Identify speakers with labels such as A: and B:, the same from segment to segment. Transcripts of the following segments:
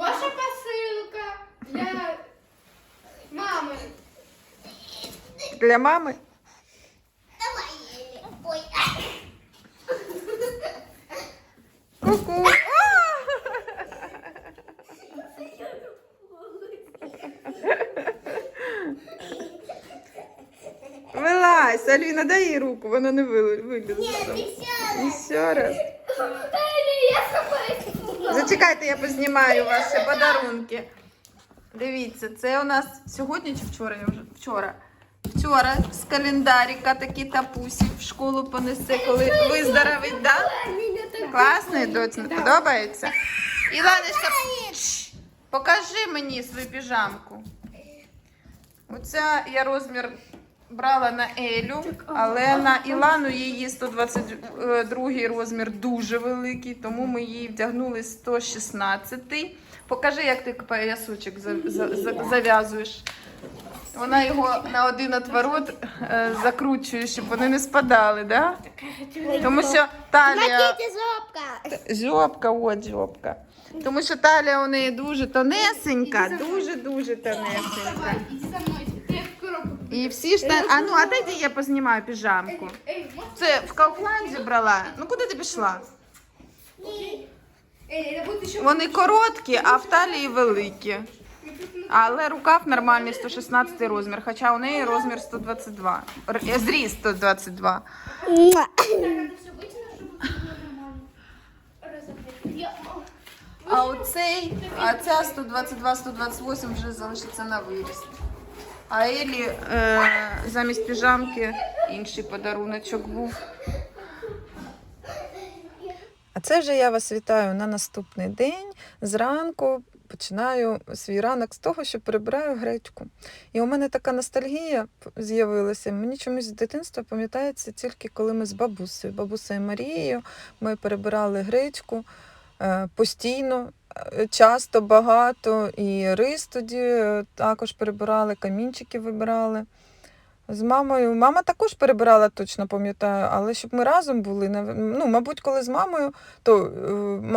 A: Ваша посилка для мами.
B: Для мами?
C: Давай. Ой.
B: Ку-ку. Вилазь, Аліна, дай їй руку, вона не вили- вилізла.
C: Нет,
B: там.
C: еще раз.
B: І ще раз. Зачекайте, я познімаю ваші подарунки. Дивіться, це у нас сьогодні чи вчора? Я вже вчора. Вчора з календарика такі тапусі в школу понесе, коли виздоровить, да? Класний, доця, подобається? Іланочка, покажи мені свою піжамку. Оця я розмір брала на Елю, але на Ілану її 122 розмір дуже великий, тому ми її вдягнули 116. Покажи, як ти поясочок за- за- за- зав'язуєш. Вона його на один отворот е, закручує, щоб вони не спадали, да? Тому що талія.
C: Жопка.
B: Жопка, от жопка. Тому що талія у неї дуже тонесенька, дуже-дуже тонесенька. І всі штани. А ну, а дайте я познімаю піжамку.
A: Эй, можно?
B: Це в Кауфланді брала. Ну куди ти пішла?
A: Эй, это будет еще...
B: Вони короткі, а в талії великі. Але рукав нормальний 116 розмір, хоча у неї розмір 122. Р- е, Зріст 122.
A: Так, это все вытяну, чтобы было нормально. Разобрать. Я...
B: А оцей, а ця 122-128 вже залишиться на виріст. А Елі е, замість піжамки інший подаруночок був. А це вже я вас вітаю на наступний день. Зранку починаю свій ранок з того, що прибираю гречку. І у мене така ностальгія з'явилася. Мені чомусь з дитинства пам'ятається тільки коли ми з бабусею, бабусею Марією, ми перебирали гречку е, постійно. Часто багато і рис тоді е, також перебирали, камінчики вибирали. З мамою. Мама також перебирала, точно пам'ятаю, але щоб ми разом були, ну, мабуть, коли з мамою, то е,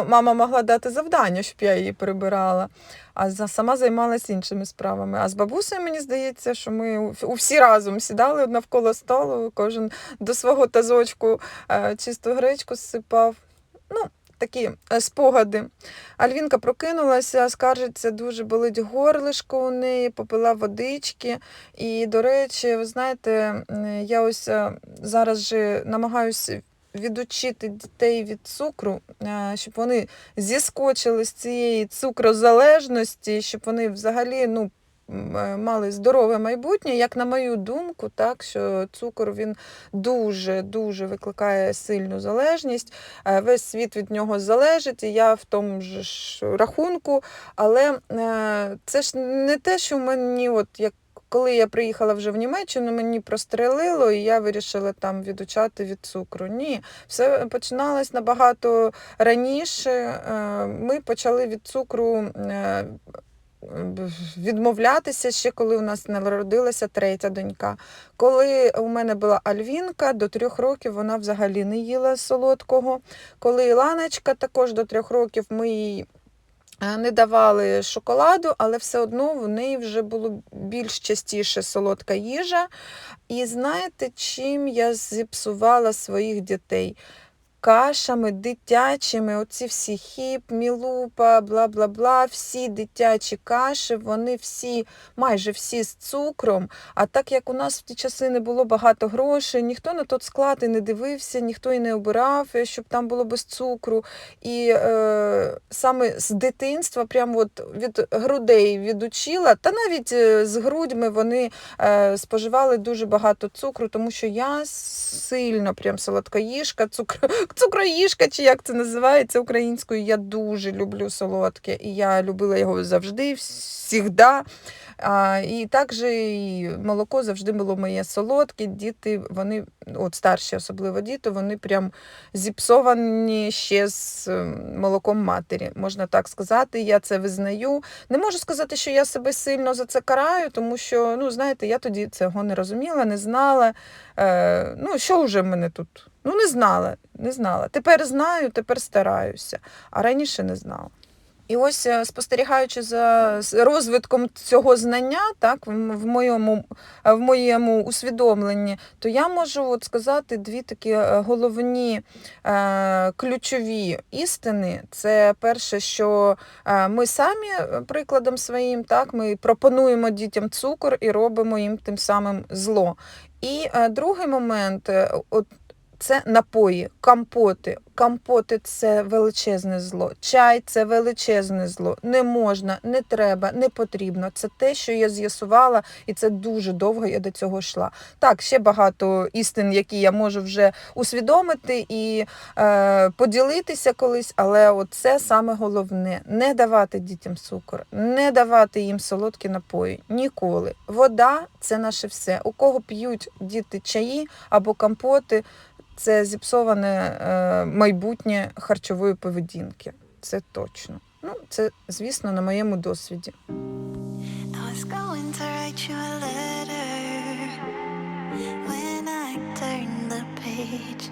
B: мама могла дати завдання, щоб я її перебирала, а сама займалася іншими справами. А з бабусею, мені здається, що ми всі разом сідали навколо столу, кожен до свого тазочку е, чисту гречку зсипав. Ну, такі е, спогади. Альвінка прокинулася, скаржиться, дуже болить горлишко у неї, попила водички. І, до речі, ви знаєте, я ось е, зараз же намагаюся відучити дітей від цукру, е, щоб вони зіскочили з цієї цукрозалежності, щоб вони взагалі ну, мали здорове майбутнє. Як на мою думку, так, що цукор він дуже дуже викликає сильну залежність. Е, Весь світ від нього залежить, і я в тому ж рахунку. Але е, це ж не те, що мені, от як коли я приїхала вже в Німеччину, мені прострелило, і я вирішила там відучати від цукру. Ні, все починалось набагато раніше. Е, Ми почали від цукру. Відмовлятися ще коли у нас народилася третя донька. Коли у мене була Альвінка, до трьох років вона взагалі не їла солодкого. Коли Іланочка також до трьох років ми їй е, не давали шоколаду, але все одно в неї вже було більш частіше солодка їжа. І знаєте, чим я зіпсувала своїх дітей? Кашами дитячими, оці всі хіп, мілупа, бла бла бла, всі дитячі каші, вони всі, майже всі з цукром. А так як у нас в ті часи не було багато грошей, ніхто на тот склад і не дивився, ніхто і не обирав, е, щоб там було без цукру. І е, саме з дитинства, прямо от від грудей відучила, та навіть е, з грудьми вони е, споживали дуже багато цукру, тому що я сильно прям солодкоїжка, цукр... цукроїжка, чи як це називається українською. Я дуже люблю солодке, і я любила його завжди, всігда. А, і також і молоко завжди було моє солодке. Діти, вони, от старші, особливо діти, вони прям зіпсовані ще з ем, молоком матері, можна так сказати. Я це визнаю. Не можу сказати, що я себе сильно за це караю, тому що, ну, знаєте, я тоді цього не розуміла, не знала. Е, ну, що вже в мене тут? Ну, не знала, не знала. Тепер знаю, тепер стараюся, а раніше не знала. І ось е, спостерігаючи за розвитком цього знання, так, в моєму, е, в моєму усвідомленні, то я можу от сказати дві такі е, головні е, ключові істини. Це перше, що ми самі прикладом своїм, так, ми пропонуємо дітям цукор і робимо їм тим самим зло. І другий момент, от це напої, компоти. Компоти це величезне зло. Чай це величезне зло. Не можна, не треба, не потрібно. Це те, що я з'ясувала, і це дуже довго я до цього йшла. Так, ще багато істин, які я можу вже усвідомити і е, поділитися колись, але це саме головне: не давати дітям цукор, не давати їм солодкі напої. Ніколи. Вода це наше все. У кого п'ють діти чаї або компоти, це зіпсоване е, майбутнє харчової поведінки. Це точно. Ну, це, звісно, на моєму досвіді.
C: I was going to write you a letter. I turned the page,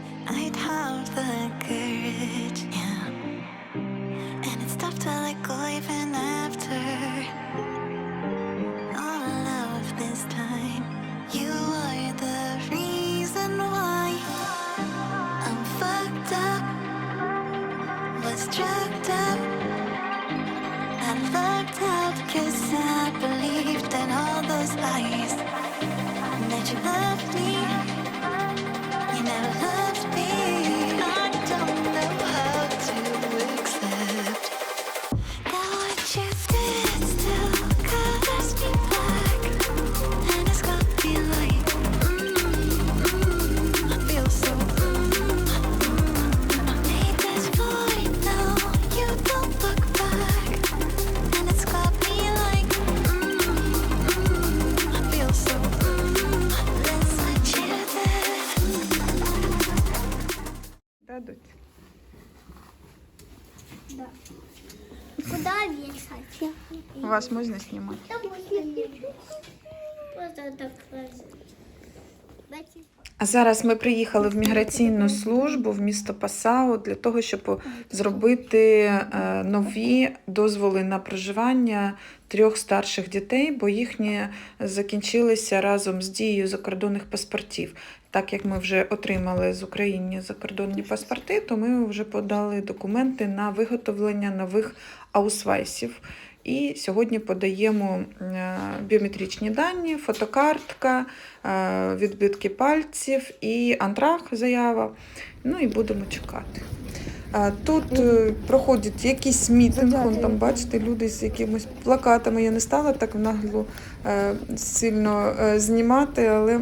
B: Вас можна знімати?
A: Да можно. Просто так
B: А зараз ми приїхали в міграційну службу в місто Пасау для того, щоб зробити е, нові дозволи на проживання трьох старших дітей, бо їхні закінчилися разом з дією закордонних паспортів. Так як ми вже отримали з України закордонні паспорти, то ми вже подали документи на виготовлення нових аусвайсів. І сьогодні подаємо е, біометричні дані, фотокартка, е, відбитки пальців і антрах заява. Ну і будемо чекати. Е, Тут е, проходить якийсь мітинг, вон там бачите, люди з якимись плакатами. Я не стала так нагло сильно знімати, але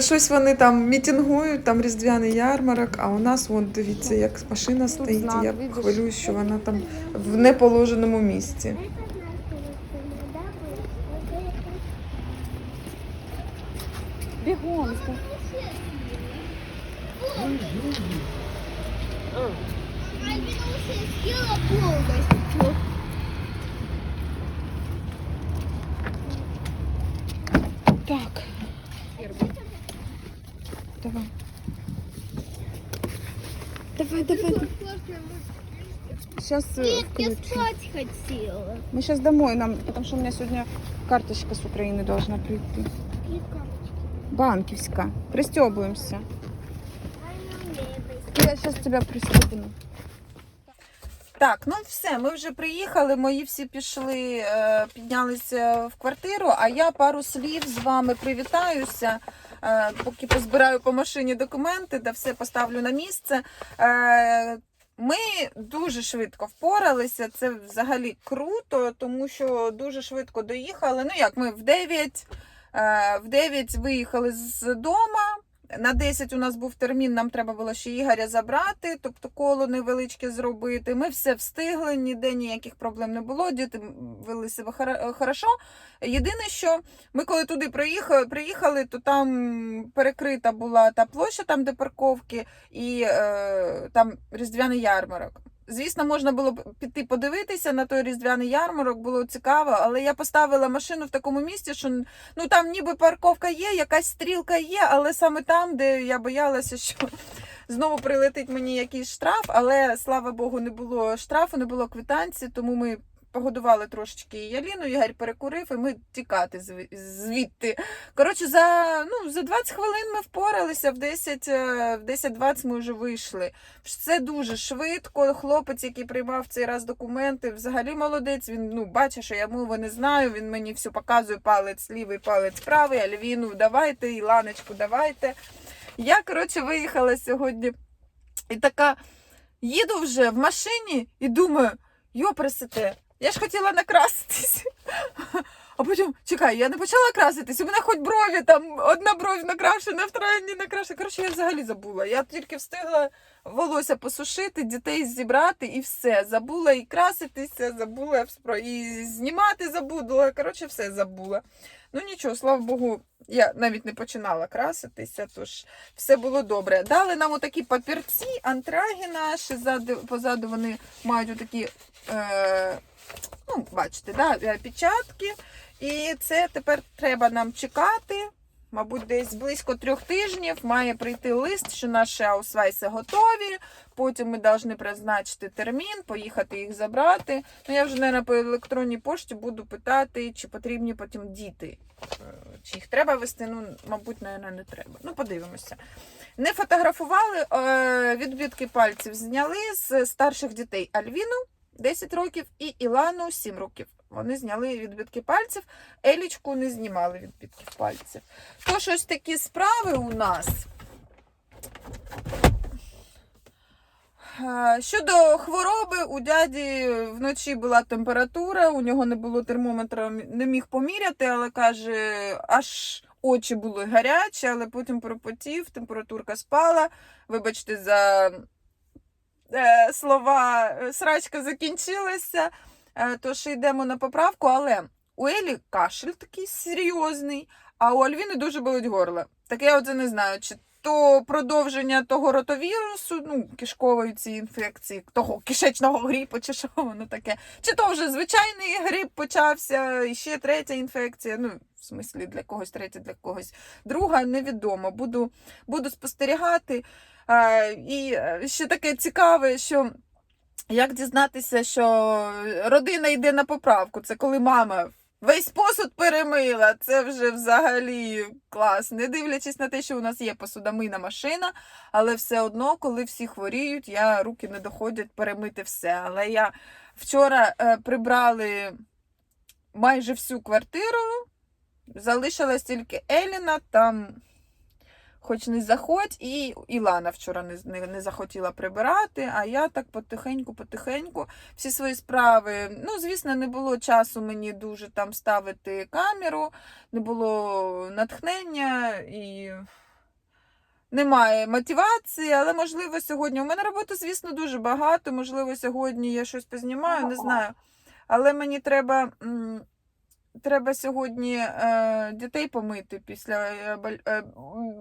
B: щось вони там мітингують, там різдвяний ярмарок, а у нас вон дивіться, як машина стоїть. і Я хвилююсь, що вона там в неположеному місці.
D: Бігом.
B: Так. Давай. Давай, давай. Сейчас
A: Нет, я
B: включу.
A: спать хотела.
D: Мы сейчас домой нам, потому что у меня сегодня карточка с Украины должна прийти. Банківська. Пристебываемся. Я сейчас тебя пристегну.
B: Так, ну все, ми вже приїхали. Мої всі пішли, е, піднялися в квартиру. А я пару слів з вами привітаюся. е, Поки позбираю по машині документи, да все поставлю на місце. Е, Ми дуже швидко впоралися. Це взагалі круто, тому що дуже швидко доїхали. Ну як ми в 9, е, в 9 виїхали з дома. На 10 у нас був термін, нам треба було ще Ігоря забрати, тобто коло невеличке зробити. Ми все встигли, ніде ніяких проблем не було. Діти вели себе хорошо. Єдине, що ми коли туди приїхали, приїхали, то там перекрита була та площа, там де парковки, і е, там різдвяний ярмарок. Звісно, можна було б піти подивитися на той різдвяний ярмарок, було цікаво, але я поставила машину в такому місці, що ну там ніби парковка є, якась стрілка є, але саме там, де я боялася, що знову прилетить мені якийсь штраф, але слава Богу, не було штрафу, не було квитанції, тому ми погодували трошечки і Яліну, Ігор перекурив, і ми тікати звідти. Коротше, за, ну, за 20 хвилин ми впоралися, в 10, е, в 10-20 ми вже вийшли. Все дуже швидко. Хлопець, який приймав цей раз документи, взагалі молодець. Він ну, бачить, що я мови не знаю. Він мені все показує палець лівий, палець правий, Альвіну, давайте, Іланочку, давайте. Я, коротше, виїхала сьогодні і така їду вже в машині і думаю, йо, пресете, я ж хотіла накраситись. А потім, чекай, я не почала краситись, у мене хоч брові, там одна бров накрашена, вторая не накрашена. Коротше, я взагалі забула. Я тільки встигла волосся посушити, дітей зібрати і все. Забула і краситися, забула і знімати забула. Коротше, все забула. Ну нічого, слава Богу, я навіть не починала краситися, тож все було добре. Дали нам отакі папірці, антраги наші, позаду вони мають отакі, е, ну, бачите, да, печатки. І це тепер треба нам чекати. Мабуть, десь близько трьох тижнів має прийти лист, що наші аусвайси готові. Потім ми повинні призначити термін, поїхати їх забрати. Ну, я вже, мабуть, по електронній пошті буду питати, чи потрібні потім діти. Е, Чи їх треба вести? Ну, мабуть, мабуть, не треба. Ну, подивимося. Не фотографували, е, відбитки пальців зняли з старших дітей Альвіну 10 років і Ілану 7 років. Вони зняли відбитки пальців, Елічку не знімали відбитків пальців. Тож ось такі справи у нас. Е, Щодо хвороби, у дяді вночі була температура, у нього не було термометра, не міг поміряти, але каже, аж очі були гарячі, але потім пропотів, температурка спала. Вибачте за е, слова, е, срачка закінчилася, тож йдемо на поправку, але у Елі кашель такий серйозний, а у Альвіни дуже болить горло. Так я оце не знаю, чи то продовження того ротовірусу, ну, кишкової цієї інфекції, того кишечного грипу, чи що воно таке. Чи то вже звичайний грип почався, і ще третя інфекція. Ну, в смислі, для когось третя, для когось друга, невідомо. Буду, буду спостерігати. А, і е, ще таке цікаве, що. Як дізнатися, що родина йде на поправку? Це коли мама весь посуд перемила. Це вже взагалі клас. Не дивлячись на те, що у нас є посудомийна машина, але все одно, коли всі хворіють, я руки не доходять перемити все. Але я вчора е, прибрали майже всю квартиру, залишилась тільки Еліна, там хоч не заходь, і Ілана вчора не, не, не захотіла прибирати, а я так потихеньку-потихеньку всі свої справи. Ну, звісно, не було часу мені дуже там ставити камеру, не було натхнення і. Немає мотивації, але можливо сьогодні. У мене роботи, звісно, дуже багато. Можливо, сьогодні я щось познімаю, не знаю. Але мені треба, треба сьогодні е, дітей помити після е, е,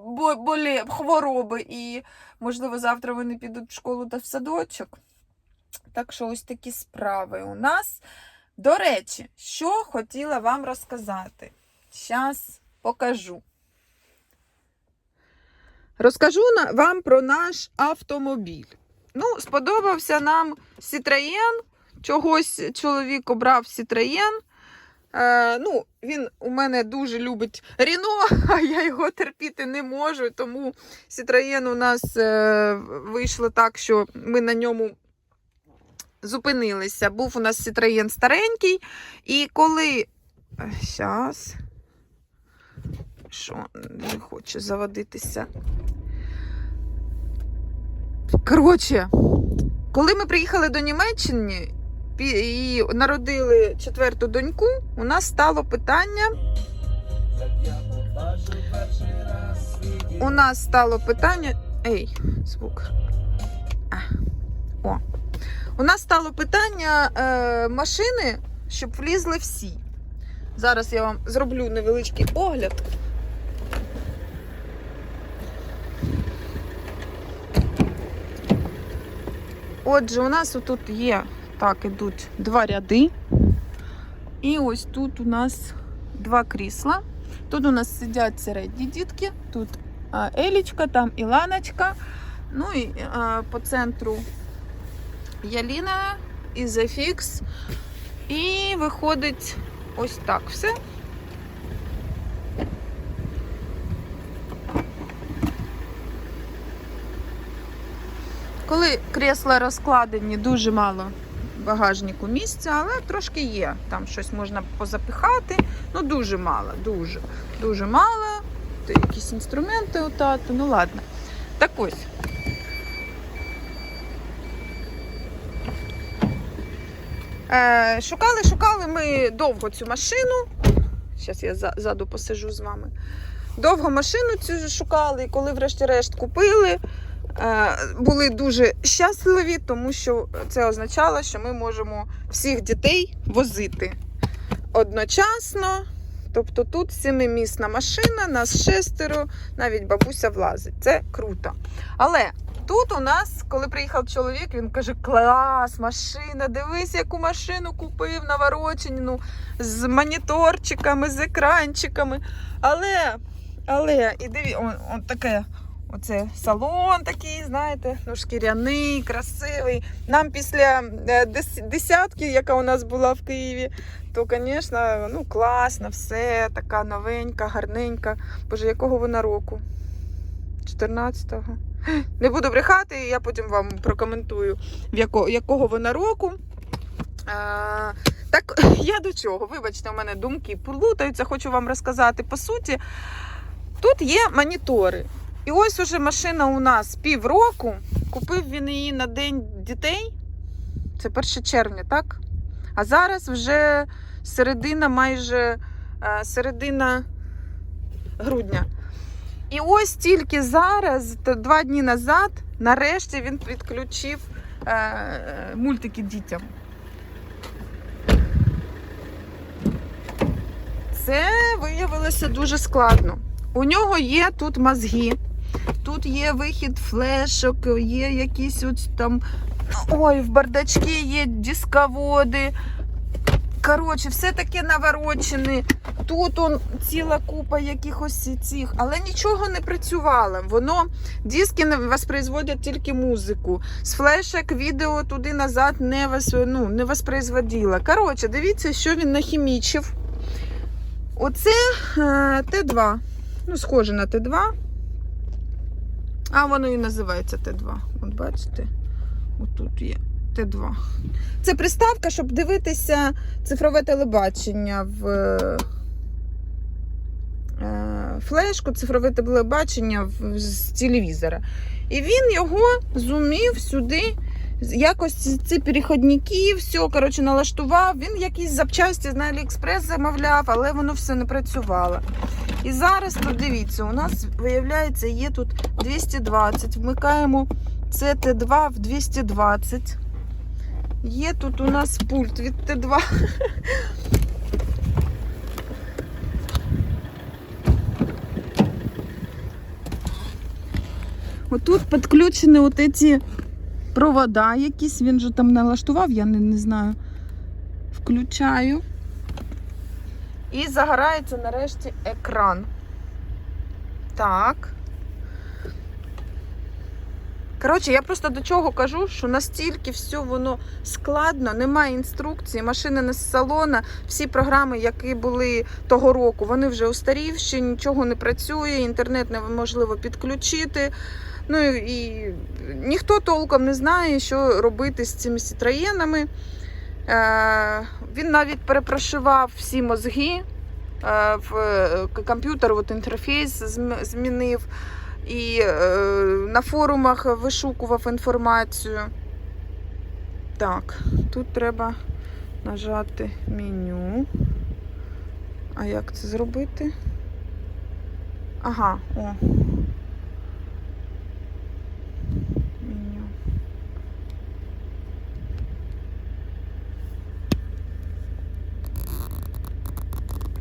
B: бо- болі, хвороби. І, можливо, завтра вони підуть в школу та в садочок. Так що ось такі справи у нас. До речі, що хотіла вам розказати. Зараз покажу. Розкажу вам про наш автомобіль. Ну, сподобався нам Citroën. Чогось чоловік обрав Citroën. Е, ну, він у мене дуже любить Ріно, а я його терпіти не можу. Тому Citroën у нас е, вийшло так, що ми на ньому зупинилися. Був у нас Citroën старенький. І коли. Зараз. Що не хоче заводитися. Коротше, коли ми приїхали до Німеччини і народили четверту доньку, у нас стало питання. У нас стало питання. Ей, звук. О. У нас стало питання е, машини, щоб влізли всі. Зараз я вам зроблю невеличкий огляд. Отже, у нас тут є, так, ідуть два ряди. І ось тут у нас два крісла. Тут у нас сидять середні дітки, тут Елічка, там Іланочка. Ну і по центру Яліна і Zefix. І виходить ось так все. Коли крісла розкладені, дуже мало багажнику місця, але трошки є. Там щось можна позапихати. Ну, дуже мало, дуже, дуже мало. Та якісь інструменти у тата, ну ладно. Так ось. Е, шукали, шукали ми довго цю машину. Зараз я за- ззаду посижу з вами. Довго машину цю шукали, і коли врешті-решт купили, були дуже щасливі, тому що це означало, що ми можемо всіх дітей возити одночасно. Тобто тут семимісна машина, нас шестеро, навіть бабуся влазить. Це круто. Але тут у нас, коли приїхав чоловік, він каже: клас, машина, дивись, яку машину купив наворочену з моніторчиками, з екранчиками. Але, але, і диві, он, он таке. Оце салон такий, знаєте, ну шкіряний, красивий. Нам після е, дес- десятки, яка у нас була в Києві, то, звісно, ну класно, все, така новенька, гарненька. Боже, якого вона року? 14-го. Не буду брехати, я потім вам прокоментую, в яко, якого вона року. А, так, я до чого? Вибачте, у мене думки плутаються, хочу вам розказати. По суті, тут є монітори. І ось уже машина у нас півроку. Купив він її на День дітей. Це 1 червня, так? А зараз вже середина, майже е, середина грудня. І ось тільки зараз, два дні назад, нарешті він підключив е, мультики дітям. Це виявилося дуже складно. У нього є тут мозги, тут є вихід флешок, є якісь от там. Ой, в бардачки є дисководи. Коротше, все таке наворочене. Тут он ціла купа якихось цих, але нічого не працювало. Воно диски не воспроизводять тільки музику. З флешок відео туди назад не вос, ну, не воспроизводило. Коротше, дивіться, що він нахімічив. Оце е, Т2. Ну, схоже на Т2. А воно і називається Т2. От бачите? Отут є Т2. Це приставка, щоб дивитися цифрове телебачення в е, флешку, цифрове телебачення з телевізора. І він його зумів сюди. Якось ці- переходники, все коротше, налаштував. Він якісь запчасті на Аліекспрес замовляв, але воно все не працювало. І зараз тут дивіться, у нас виявляється, є тут 220. Вмикаємо це Т2 в 220. Є тут у нас пульт від Т2. Отут підключені от ці провода якісь, він же там налаштував, я не, не знаю. Включаю. І загорається нарешті екран. Так. Коротше, я просто до чого кажу, що настільки все воно складно, немає інструкції, машини не з салона, всі програми, які були того року, вони вже устарівші, нічого не працює, інтернет неможливо підключити. Ну і, ніхто толком не знає, що робити з цими сітроєнами. Е, він навіть перепрошивав всі мозги. Е, в е, комп'ютер от інтерфейс змінив і е, на форумах вишукував інформацію. Так, тут треба нажати меню. А як це зробити? Ага, о.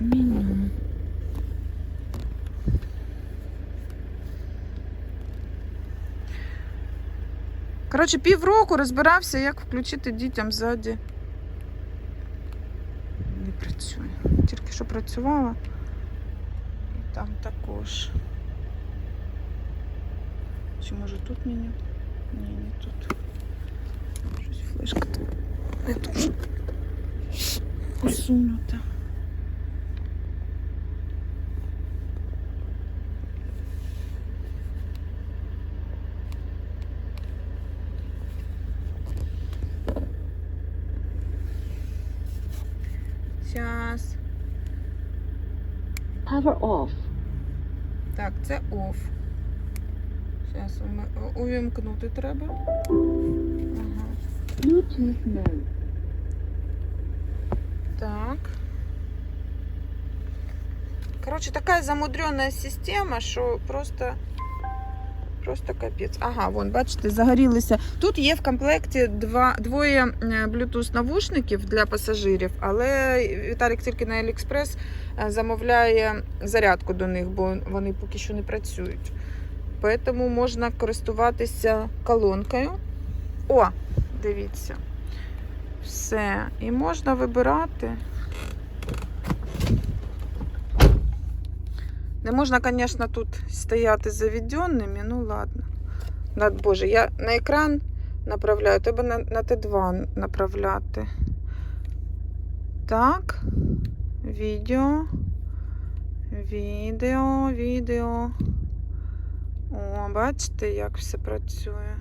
B: Меню. Коротше, півроку розбирався, як включити дітям ззаді. Не працює. Тільки що працювала. І там також.
D: Чи може тут меню? Ні, не тут. Щось флешка тут не дуже усунута.
E: Power off.
B: Так, це off. Зараз увімкнути треба. Ага.
E: Bluetooth mode.
B: Так. Короче, такая замудренная система, що просто. Просто капець. Ага, вон, бачите, загорілися. Тут є в комплекті два, двоє е, Bluetooth навушників для пасажирів, але Віталік тільки на AliExpress е, замовляє зарядку до них, бо вони поки що не працюють. Тому можна користуватися колонкою. О, дивіться. Все. І можна вибирати. Не можна, звісно, тут стояти заведеними, ну ладно. Над Боже, я на екран направляю, треба на, на Т2 направляти. Так. Відео. Відео, відео. О, бачите, як все працює.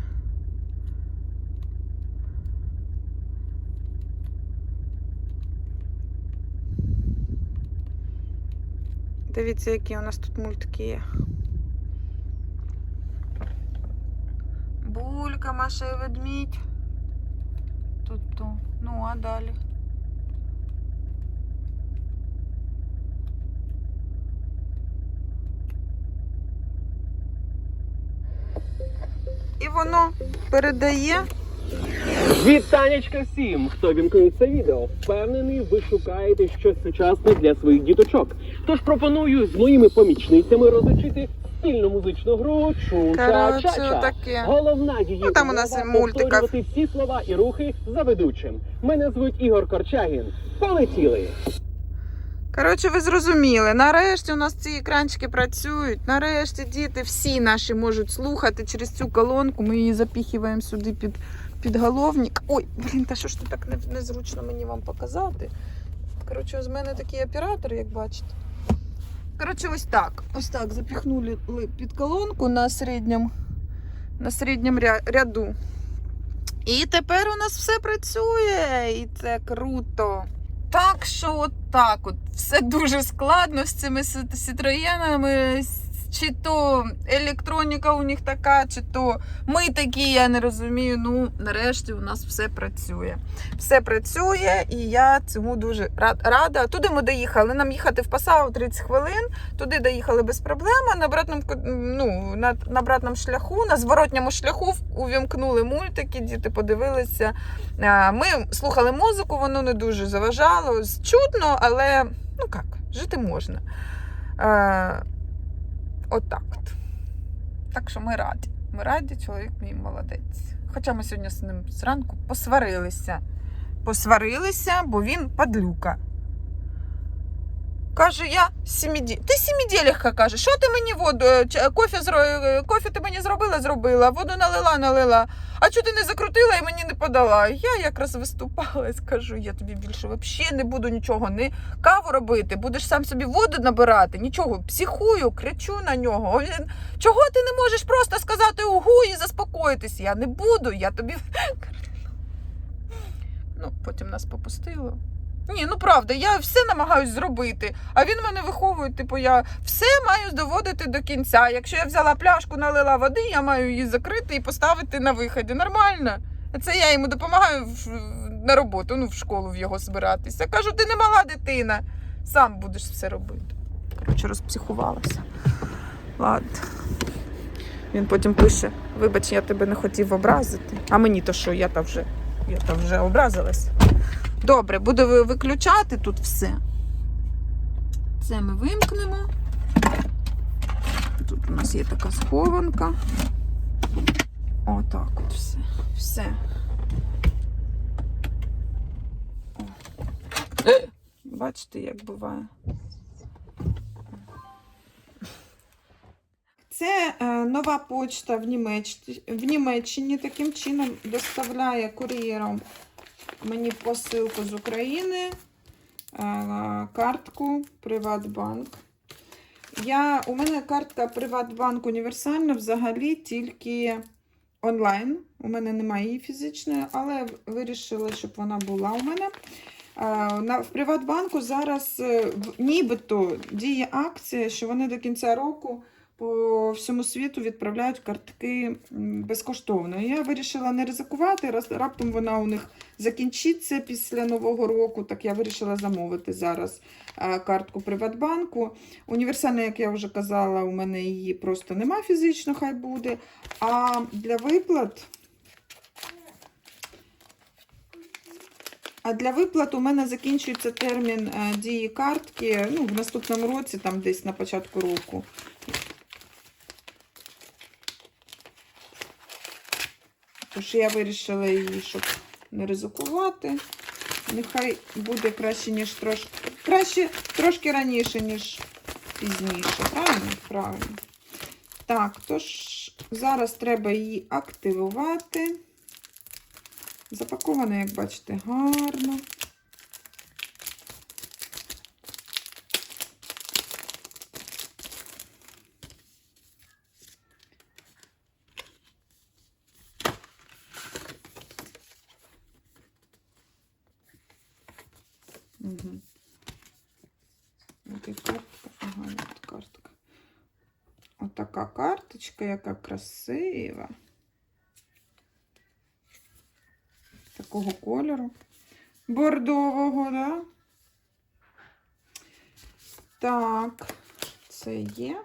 B: Дивіться, які у нас тут мультики є. Булька, Маша і ведмідь. Тут то. Ну, а далі. І воно передає.
F: Вітанечка всім, хто вімкнув це відео. Впевнений, ви шукаєте щось сучасне для своїх діточок. Тож пропоную з моїми помічницями розучити спільну музичну гру чу-ча-ча-ча.
B: Таке.
F: Головна її
B: Ну, там у нас
F: умова
B: і
F: повторювати всі слова і рухи за ведучим. Мене звуть Ігор Корчагін. Полетіли!
B: Коротше, ви зрозуміли. Нарешті у нас ці екранчики працюють. Нарешті діти всі наші можуть слухати через цю колонку. Ми її запіхуємо сюди під підголовник. Ой, блін, та що ж тут так незручно мені вам показати. Коротше, з мене такий оператор, як бачите. Коротше, ось так. Ось так запіхнули ли під колонку на середньому, на середньому ряду. І тепер у нас все працює, і це круто. Так що от так от все дуже складно з цими сі- сітроєнами. Чи то електроніка у них така, чи то ми такі, я не розумію. Ну, нарешті у нас все працює. Все працює, і я цьому дуже рад- рада. Туди ми доїхали. Нам їхати в Пасау 30 хвилин. Туди доїхали без проблем. На обратному, ну, на, на обратному шляху, на зворотньому шляху увімкнули мультики, діти подивилися. Ми слухали музику, воно не дуже заважало. Чутно, але ну як, жити можна. Отак от. Так що ми раді. Ми раді, чоловік мій молодець. Хоча ми сьогодні з ним зранку посварилися. Посварилися, бо він падлюка. Каже, я сіміді... Ти сіміділіха, каже, що ти мені воду, е, кофе, зро... е, кофе ти мені зробила, зробила, воду налила, налила. А чого ти не закрутила і мені не подала? Я якраз виступала і скажу, я тобі більше взагалі не буду нічого, не каву робити, будеш сам собі воду набирати, нічого, психую, кричу на нього. Він, чого ти не можеш просто сказати угу і заспокоїтись? Я не буду, я тобі. Ну, потім нас попустило. Ні, ну правда, я все намагаюсь зробити. А він мене виховує, типу, я все маю доводити до кінця. Якщо я взяла пляшку, налила води, я маю її закрити і поставити на виході. Нормально. Це я йому допомагаю на роботу, ну, в школу в його збиратися. Кажу, ти не мала дитина, сам будеш все робити. Коротше, розпсихувалася. Ладно. Він потім пише: вибач, я тебе не хотів образити. А мені то що, я то вже, я то вже образилась. Добре, буду виключати тут все. Це ми вимкнемо. Тут у нас є така схованка. Отак от все. Все. Бачите, як буває. Це е, нова почта в Німеччині, в Німеччині таким чином доставляє кур'єром мені посилку з України, е, картку Приватбанк. Я, у мене картка Приватбанк універсальна взагалі тільки онлайн. У мене немає її фізичної, але вирішила, щоб вона була у мене. Е, в Приватбанку зараз е, нібито діє акція, що вони до кінця року по всьому світу відправляють картки безкоштовно. Я вирішила не ризикувати, раз раптом вона у них закінчиться після Нового року, так я вирішила замовити зараз е, картку Приватбанку. Універсальна, як я вже казала, у мене її просто нема фізично, хай буде. А для виплат. А для виплат у мене закінчується термін е, дії картки ну, в наступному році, там десь на початку року. Тож я вирішила її, щоб не ризикувати. Нехай буде краще, ніж трошки. Краще трошки раніше, ніж пізніше. Правильно? Правильно. Так, тож зараз треба її активувати. Запаковано, як бачите, гарно. Угу. І картка. Ага, от картка. Отака карточка, яка красива. Такого кольору. Бордового, да? Так, це є.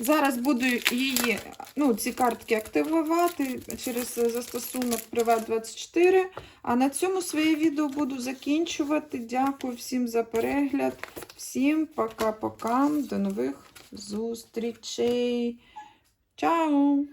B: Зараз буду її, ну, ці картки активувати через застосунок Privat24. А на цьому своє відео буду закінчувати. Дякую всім за перегляд. Всім пока-пока. До нових зустрічей. Чао!